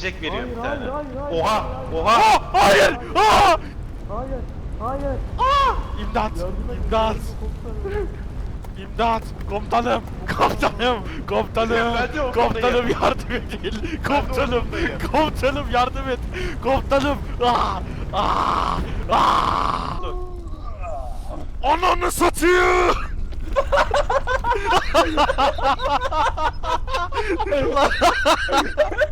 Çek veriyor Hayır, bir hayır, tane. hayır, hayır, Oha, hayır, oha. Aa, hayır! Aa! Hayır, hayır. İmdat! Yardıma İmdat! komutanım. İmdat! Komutanım! Komutanım! Komutanım! Komutanım yardım edin! Komutanım! Komutanım yardım et! Komutanım! Ah! Ah! Ah! Ananı satayım!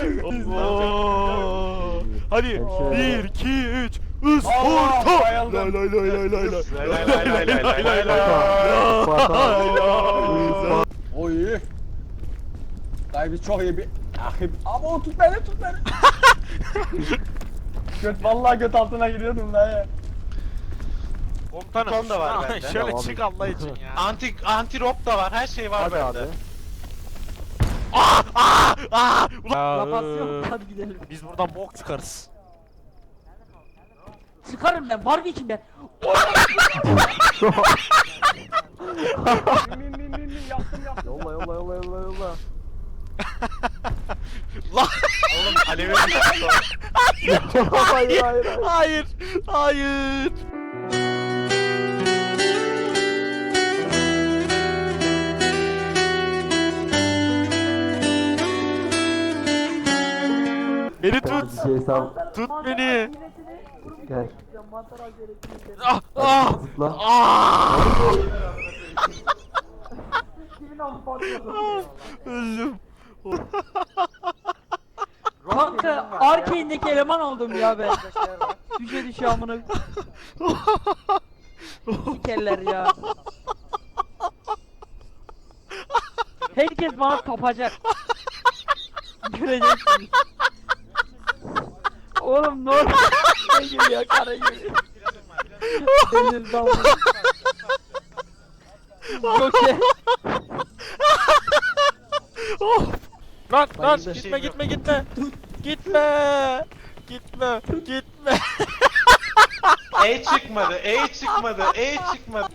Allah! Hadi Hemşire. 1 2 3 Isparta! bayıldım. Lay lay lay lay lay lay. Lay lay lay lay. Oy. Dayı çok iyi bir... Ahim. Ama o tut beni tut beni. göt vallahi göt altına giriyordum dayı. Komutanım. Ton da var bende. Şöyle çık Allah için ya. Anti anti rope da var. Her şey var Hadi bende. Abi. Ah! Ah! Ah! Ulan. Lapasyon hadi gidelim. Biz buradan bok çıkarız. Çıkarım ben Barbie kim ben? Min min min min yaptım yaptım. Yolla yolla yolla yolla yolla. Lan! Oğlum alevi hayır hayır hayır. Hayır! Hayır! Beni tut! Şey sal. Tut beni! Gel. Ah! Ah! Zıpla. Ah! Öldüm. Kanka arcade'deki eleman oldum ya ben. Düşe düşe amına. Sikerler ya. Herkes bana tapacak. Göreceksiniz. Oğlum ne oldu? Ne geliyor kara geliyor. Deniz damla. Göke. Oh! Lan lan Bayıldı. gitme gitme gitme. Gitme. Gitme. Gitme. E çıkmadı. E çıkmadı. E çıkmadı.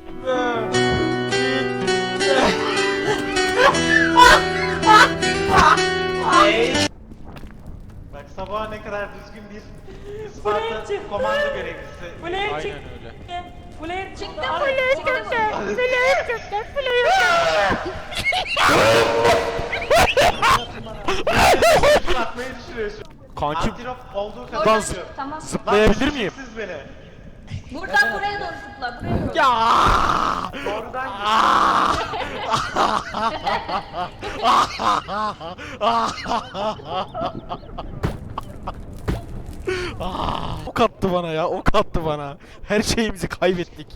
Sabaha ne kadar düzgün bir Isparta çıktı. komando görevlisi. Flare Aynen çıktı. öyle. Flare çıktı. Flare çıktı. Flare çıktı. Flare Atmayı düşünüyorsun. Kanki Anti rope olduğu kadar Lan yapıyor. Tamam. zıplayabilir miyim? Siz beni. Buradan buraya doğru zıpla. Buraya doğru. Ya! Doğrudan Ah, ok attı bana ya, ok attı bana. Her şeyimizi kaybettik.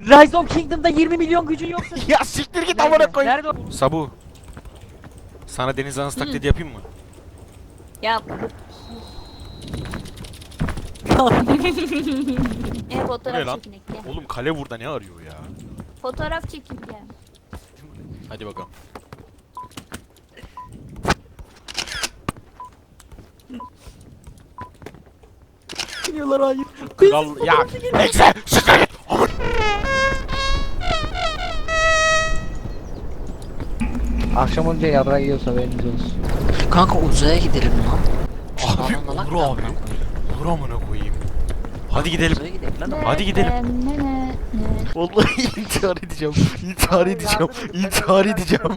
Rise of Kingdom'da 20 milyon gücün yoksa ya siktir git amına koyayım. Nerede o? Sabu. Sana deniz anası taklidi yapayım mı? Yap. e Ne fotoğraf lan? gel. Oğlum kale burada ne arıyor ya? Fotoğraf çekin gel. Hadi bakalım. Geliyorlar hayır. Kral ya. Ekse git. Aman. Akşam olunca yarra yiyorsa haberiniz olsun. Kanka uzaya gidelim lan. Abi Adamla lan olur abi. kanka. Olur amına koyayım. Hadi gidelim. Uzaya gidelim lan. Hadi gidelim. Vallahi intihar edeceğim. İntihar edeceğim. İntihar edeceğim.